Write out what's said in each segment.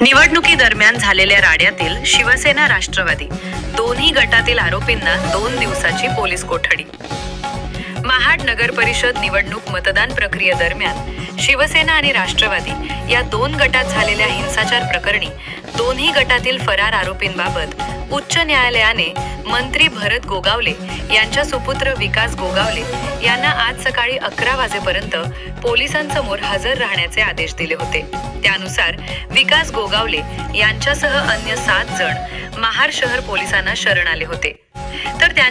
निवडणुकीदरम्यान झालेल्या राड्यातील शिवसेना राष्ट्रवादी. दोन्ही गटातील आरोपींना दोन दिवसाची पोलीस कोठडी. महाड नगर परिषद निवडणूक मतदान प्रक्रियेदरम्यान शिवसेना आणि राष्ट्रवादी या दोन गटात झालेल्या हिंसाचार प्रकरणी दोन्ही गटातील फरार आरोपींबाबत उच्च न्यायालयाने मंत्री भरत गोगावले यांच्या सुपुत्र विकास गोगावले यांना आज सकाळी अकरा वाजेपर्यंत पोलिसांसमोर हजर राहण्याचे आदेश दिले होते. त्यानुसार विकास गोगावले यांच्यासह अन्य सात जण महार शहर पोलिसांना शरण आले होते.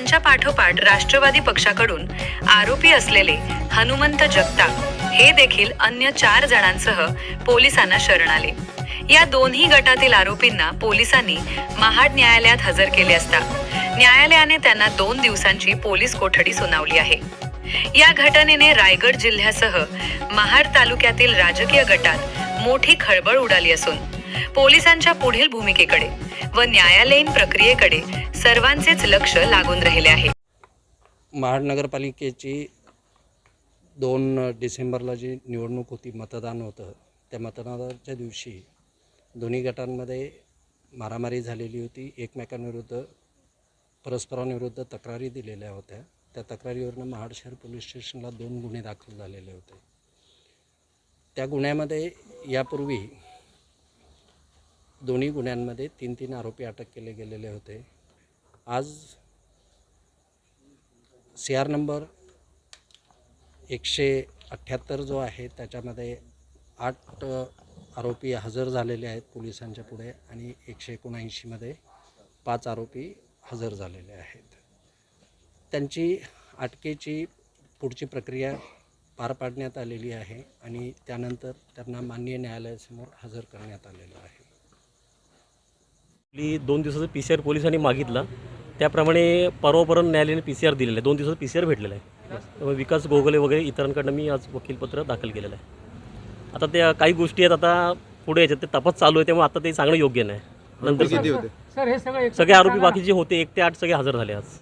यांच्या पाठोपाठ राष्ट्रवादी पक्षाकडून आरोपी असलेले हनुमंत जगताप हे देखील अन्य चार जणांसह पोलिसांना शरण आले. या दोन्ही गटातील आरोपींना पोलिसांनी महाड न्यायालयात हजर केले असता न्यायालयाने त्यांना दोन दिवसांची पोलीस कोठडी सुनावली आहे. या घटनेने रायगड जिल्ह्यासह महाड तालुक्यातील राजकीय गटात मोठी खळबळ उडाली असून पोलिसांच्या पुढील भूमिकेकडे व न्यायालयीन प्रक्रियेकडे सर्वांचेच लक्ष लागून राहिले आहे. महाड नगरपालिकेची दोन डिसेंबरला जी निवडणूक होती मतदान होतं त्या मतदानाच्या दिवशी दोन्ही गटांमध्ये मारामारी झालेली होती. एकमेकांविरुद्ध परस्परांविरुद्ध तक्रारी दिलेल्या होत्या. त्या तक्रारीवरनं महाड शहर पोलीस स्टेशनला दोन गुन्हे दाखल झालेले होते. त्या गुन्ह्यामध्ये यापूर्वी दोन्ही गुन्ह्यांमध्ये तीन तीन आरोपी अटक केले गेलेले होते. आज सी आर नंबर एकशे अठ्ठ्याहत्तर जो आहे त्याच्यामध्ये आठ आरोपी हजर झालेले आहेत पोलिसांच्या पुढे आणि एकशे एकोणऐंशीमध्ये पाच आरोपी हजर झालेले आहेत. त्यांची अटकेची पुढची प्रक्रिया पार पाडण्यात आलेली आहे आणि त्यानंतर त्यांना माननीय न्यायालयासमोर हजर करण्यात आलेलं आहे. आपली दोन दिवसाचं पी सी आर पोलिसांनी मागितला. त्याप्रमाणे परवापर्यंत न्यायालयाने पी सी आर दिलेलं आहे. दोन दिवसाचं पी सी आर भेटलेलं आहे. त्यामुळे विकास गोगले वगैरे इतरांकडनं मी आज वकीलपत्र दाखल केलेलं आहे. आता त्या काही गोष्टी आहेत आता पुढे याच्यात ते तपास चालू आहे त्यामुळे आता ते सांगणं योग्य नाही. नंतर किती होते? सगळे आरोपी बाकीचे होते एक ते आठ सगळे हजर झाले आज.